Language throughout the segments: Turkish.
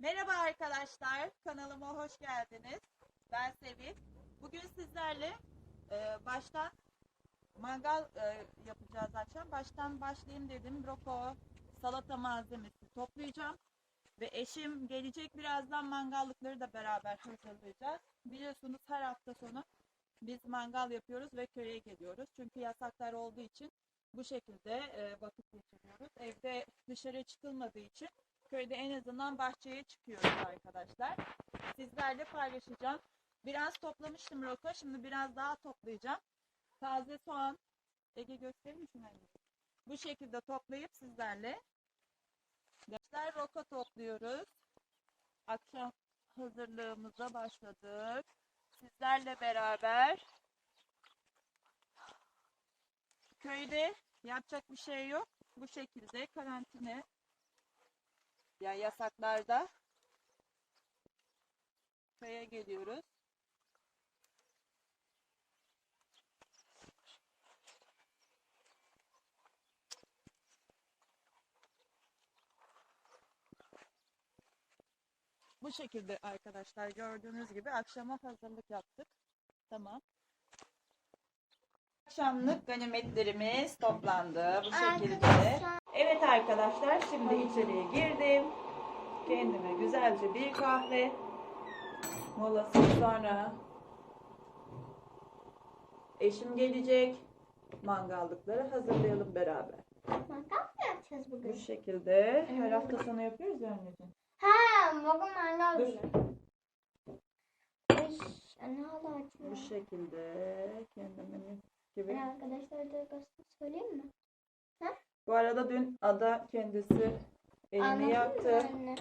Merhaba arkadaşlar, kanalıma hoş geldiniz. Ben Sevil. Bugün sizlerle e, baştan mangal e, yapacağız akşam. Baştan başlayayım dedim. Broko, salata malzemesi toplayacağım. Ve eşim gelecek birazdan mangallıkları da beraber hazırlayacağız. Biliyorsunuz her hafta sonu biz mangal yapıyoruz ve köye geliyoruz. Çünkü yasaklar olduğu için bu şekilde e, vakit geçiriyoruz. Evde dışarı çıkılmadığı için köyde en azından bahçeye çıkıyoruz arkadaşlar. Sizlerle paylaşacağım. Biraz toplamıştım roka. Şimdi biraz daha toplayacağım. Taze soğan. Ege misin anne? Bu şekilde toplayıp sizlerle Arkadaşlar roka topluyoruz. Akşam hazırlığımıza başladık. Sizlerle beraber köyde yapacak bir şey yok. Bu şekilde karantina ya yasaklarda köye geliyoruz. Bu şekilde arkadaşlar gördüğünüz gibi akşama hazırlık yaptık. Tamam. Akşamlık ganimetlerimiz toplandı bu şekilde. Evet arkadaşlar şimdi içeriye girdim. Kendime güzelce bir kahve molası sonra eşim gelecek. Mangallıkları hazırlayalım beraber. Mangal mı yapacağız Bu bugün? şekilde her hafta sonu yapıyoruz ya anneciğim. Ha, bugün mangal Dur. anne hala Bu şekilde kendime gibi. Ben arkadaşlara da söyleyeyim mi? Bu arada dün Ada kendisi elini Anladın mı yaktı. anne?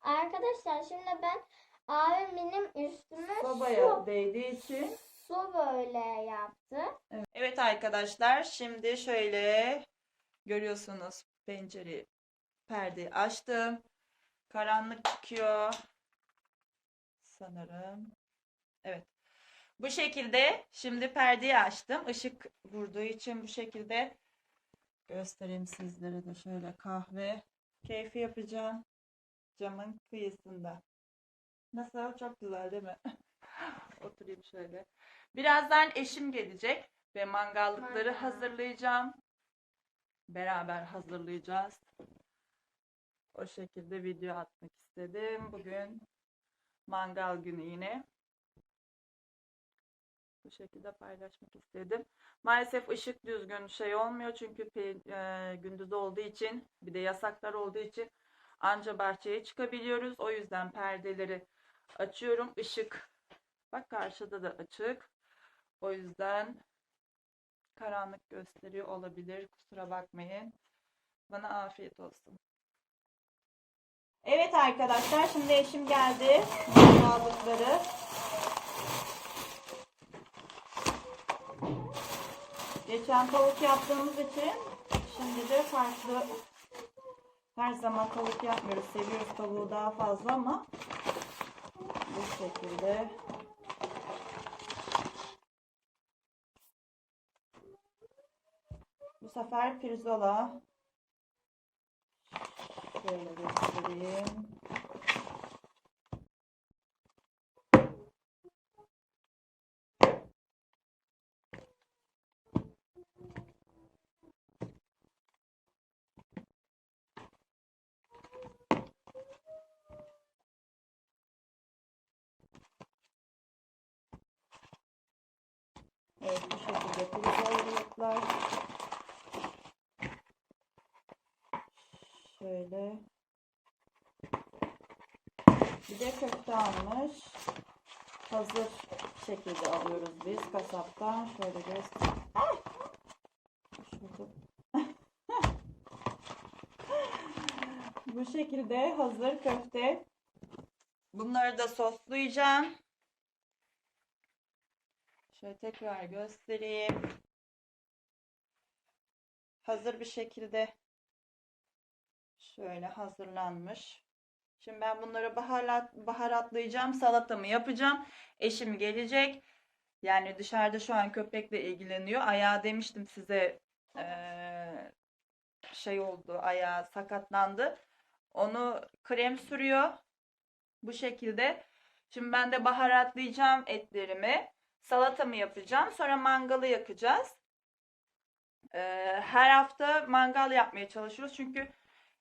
Arkadaşlar şimdi ben abim benim üstüme Sobaya su, değdiği için su böyle yaptı. Evet. Evet arkadaşlar şimdi şöyle görüyorsunuz pencere perdeyi açtım. Karanlık çıkıyor. Sanırım. Evet. Bu şekilde şimdi perdeyi açtım. Işık vurduğu için bu şekilde göstereyim sizlere de şöyle kahve keyfi yapacağım. Camın kıyısında. Nasıl? Çok güzel değil mi? Oturayım şöyle. Birazdan eşim gelecek ve mangallıkları Mangal. hazırlayacağım. Beraber hazırlayacağız. O şekilde video atmak istedim. Bugün mangal günü yine. Bu şekilde paylaşmak istedim. Maalesef ışık düzgün şey olmuyor çünkü e, gündüz olduğu için bir de yasaklar olduğu için anca bahçeye çıkabiliyoruz. O yüzden perdeleri açıyorum. Işık bak karşıda da açık. O yüzden karanlık gösteriyor olabilir. Kusura bakmayın. Bana afiyet olsun. Evet arkadaşlar şimdi eşim geldi. Aldıkları. Geçen tavuk yaptığımız için şimdi de farklı her zaman tavuk yapmıyoruz. Seviyoruz tavuğu daha fazla ama bu şekilde Bu sefer pirzola. Şöyle göstereyim. Evet bu şekilde pirzolalıklar. Şöyle. Bir de köfte almış. Hazır şekilde alıyoruz biz kasaptan. Şöyle göster. Ay! Şurada. Bu şekilde hazır köfte. Bunları da soslayacağım. Şöyle tekrar göstereyim. Hazır bir şekilde Şöyle hazırlanmış. Şimdi ben bunları baharat, baharatlayacağım. Salatamı yapacağım. Eşim gelecek. Yani dışarıda şu an köpekle ilgileniyor. Ayağı demiştim size eee, şey oldu. Ayağı sakatlandı. Onu krem sürüyor. Bu şekilde. Şimdi ben de baharatlayacağım etlerimi. Salatamı yapacağım. Sonra mangalı yakacağız. Ee, her hafta mangal yapmaya çalışıyoruz. Çünkü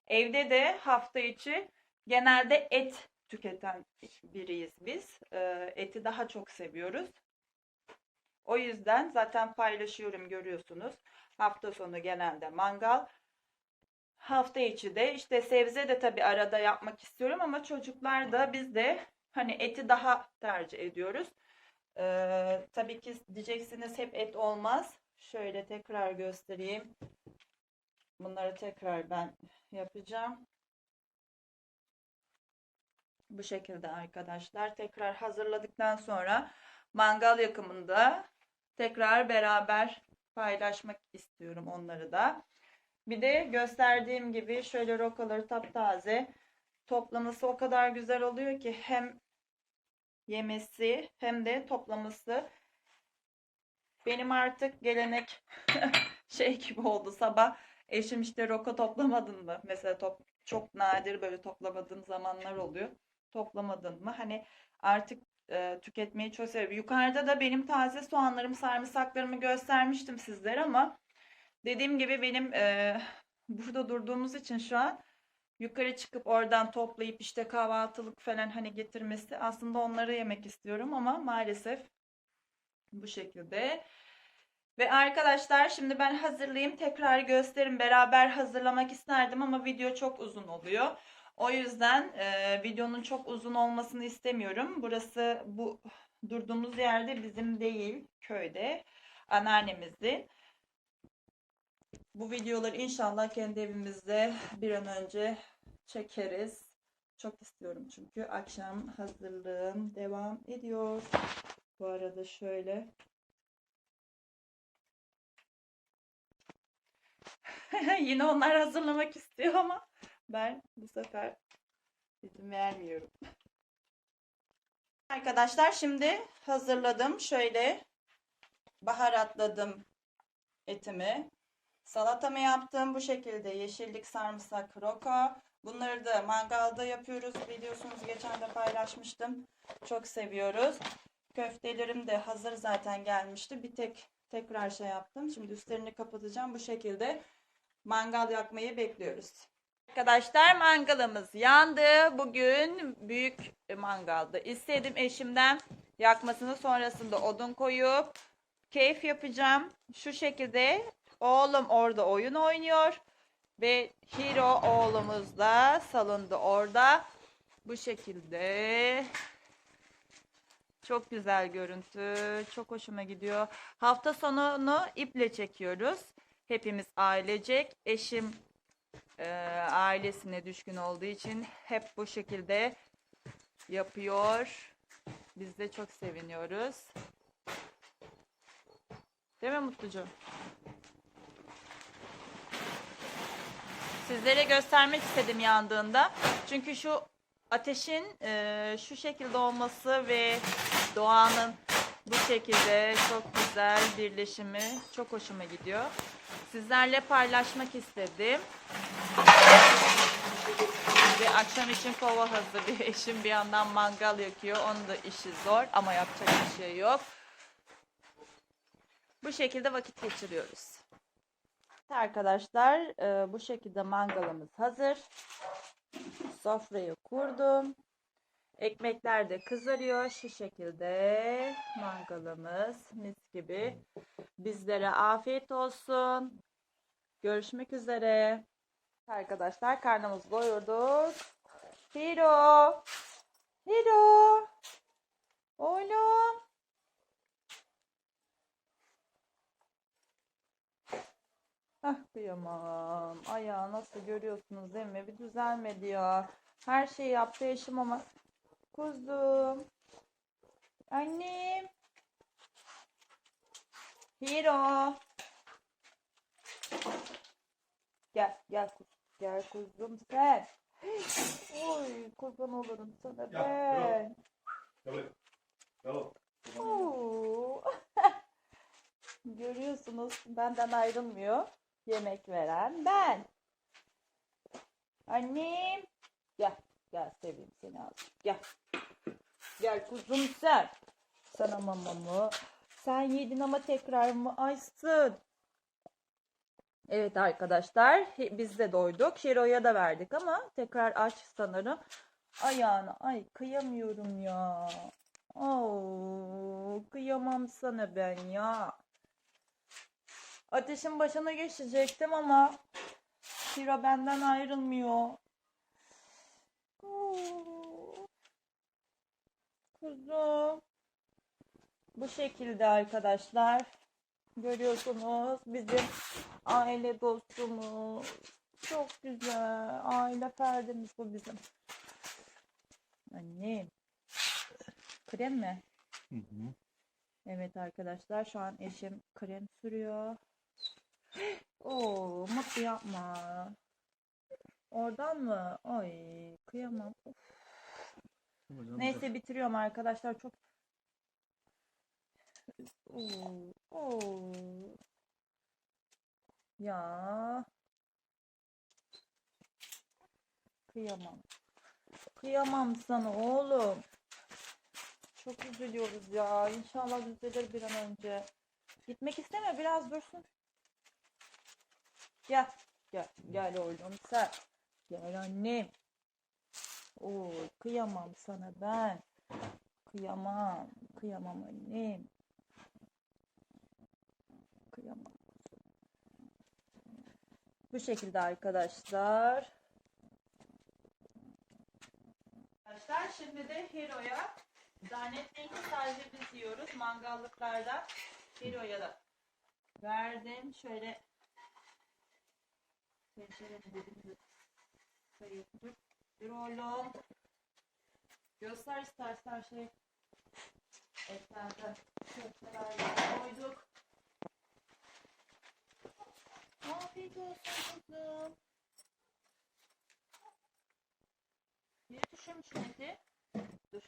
evde de hafta içi genelde et tüketen biriyiz biz. Ee, eti daha çok seviyoruz. O yüzden zaten paylaşıyorum görüyorsunuz. Hafta sonu genelde mangal. Hafta içi de işte sebze de tabii arada yapmak istiyorum ama çocuklar da biz de hani eti daha tercih ediyoruz. Ee, tabii ki diyeceksiniz hep et olmaz. Şöyle tekrar göstereyim. Bunları tekrar ben yapacağım. Bu şekilde arkadaşlar. Tekrar hazırladıktan sonra mangal yakımında tekrar beraber paylaşmak istiyorum onları da. Bir de gösterdiğim gibi şöyle rokaları taptaze toplaması o kadar güzel oluyor ki hem yemesi hem de toplaması. Benim artık gelenek şey gibi oldu. Sabah eşim işte roka toplamadın mı? Mesela top, çok nadir böyle toplamadığım zamanlar oluyor. Toplamadın mı? Hani artık e, tüketmeyi çok seviyorum. Yukarıda da benim taze soğanlarımı sarımsaklarımı göstermiştim sizlere ama dediğim gibi benim e, burada durduğumuz için şu an yukarı çıkıp oradan toplayıp işte kahvaltılık falan hani getirmesi aslında onları yemek istiyorum ama maalesef bu şekilde. Ve arkadaşlar şimdi ben hazırlayayım tekrar gösterim beraber hazırlamak isterdim ama video çok uzun oluyor. O yüzden e, videonun çok uzun olmasını istemiyorum. Burası bu durduğumuz yerde bizim değil köyde anneannemizin. Bu videoları inşallah kendi evimizde bir an önce çekeriz. Çok istiyorum çünkü akşam hazırlığım devam ediyor. Bu arada şöyle. Yine onlar hazırlamak istiyor ama ben bu sefer izin vermiyorum. Arkadaşlar şimdi hazırladım. Şöyle baharatladım etimi. Salatamı yaptım bu şekilde yeşillik, sarımsak, roka. Bunları da mangalda yapıyoruz. Biliyorsunuz geçen de paylaşmıştım. Çok seviyoruz. Köftelerim de hazır zaten gelmişti. Bir tek tekrar şey yaptım. Şimdi üstlerini kapatacağım. Bu şekilde mangal yakmayı bekliyoruz. Arkadaşlar mangalımız yandı. Bugün büyük mangalda istedim eşimden yakmasını sonrasında odun koyup keyif yapacağım. Şu şekilde oğlum orada oyun oynuyor ve Hiro oğlumuz da salonda orada. Bu şekilde çok güzel görüntü. Çok hoşuma gidiyor. Hafta sonunu iple çekiyoruz. Hepimiz ailecek. Eşim e, ailesine düşkün olduğu için hep bu şekilde yapıyor. Biz de çok seviniyoruz. Değil mi Mutlucuğum? Sizlere göstermek istedim yandığında. Çünkü şu ateşin e, şu şekilde olması ve doğanın bu şekilde çok güzel birleşimi çok hoşuma gidiyor. Sizlerle paylaşmak istedim. Ve akşam için kova hazırlıyor. Eşim bir yandan mangal yakıyor. Onun da işi zor ama yapacak bir şey yok. Bu şekilde vakit geçiriyoruz. Arkadaşlar e, bu şekilde mangalımız hazır. Sofrayı kurdum. Ekmekler de kızarıyor. Şu şekilde mangalımız mis gibi. Bizlere afiyet olsun. Görüşmek üzere. Arkadaşlar karnımızı doyurduk. Hiro. Hiro. Oğlum. Ah kıyamam. Ayağı nasıl görüyorsunuz değil mi? Bir düzelmedi ya. Her şeyi yaptı eşim ama. Kuzum. Annem. Hiro. Gel gel kuz. Gel kuzum sen. Oy kurban olurum sana Gel, ben. Gel. Görüyorsunuz benden ayrılmıyor. Yemek veren ben. Annem. Gel. Gel seveyim seni azıcık. Gel. Gel kuzum sen. Sana mamamı. Sen yedin ama tekrar mı açsın? Evet arkadaşlar biz de doyduk. Şiro'ya da verdik ama tekrar aç sanırım. Ayağına ay kıyamıyorum ya. Oo, kıyamam sana ben ya. Ateşin başına geçecektim ama Şiro benden ayrılmıyor. Kuzum. Bu şekilde arkadaşlar. Görüyorsunuz bizim aile dostumuz. Çok güzel. Aile ferdimiz bu bizim. Annem. Krem mi? Hı hı. Evet arkadaşlar şu an eşim krem sürüyor. Oo mutlu yapma. Oradan mı? Ay kıyamam. Of. Neyse bitiriyorum arkadaşlar çok. Oo, oo. Ya. Kıyamam. Kıyamam sana oğlum. Çok üzülüyoruz ya. İnşallah düzelir bir an önce. Gitmek isteme biraz dursun. Gel. Gel. Gel oğlum sen. Gel annem. Oo, kıyamam sana ben. Kıyamam. Kıyamam annem. Kıyamam. Bu şekilde arkadaşlar. Arkadaşlar şimdi de Hero'ya zannetmeyin ki sadece biz yiyoruz mangallıklardan. Hero'ya da verdim. Şöyle tenceremi dedim sayayım. Dur. Dur oğlum. Göster istersen şey eklerde köfteler koyduk. Afiyet olsun kızım. Bir düşürmüş eti. Dur.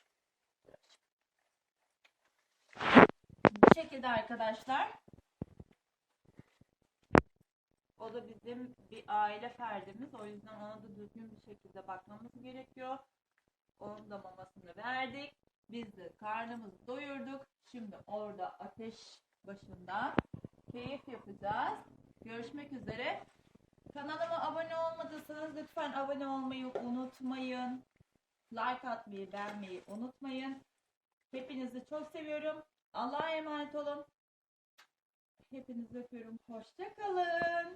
Bu şekilde arkadaşlar. O da bizim bir aile ferdimiz. O yüzden ona da düzgün bir şekilde bakmamız gerekiyor. Onun da mamasını verdik. Biz de karnımızı doyurduk. Şimdi orada ateş başında keyif yapacağız. Görüşmek üzere. Kanalıma abone olmadıysanız lütfen abone olmayı unutmayın. Like atmayı, beğenmeyi unutmayın. Hepinizi çok seviyorum. Allah'a emanet olun. Hepinizi öpüyorum. Hoşçakalın.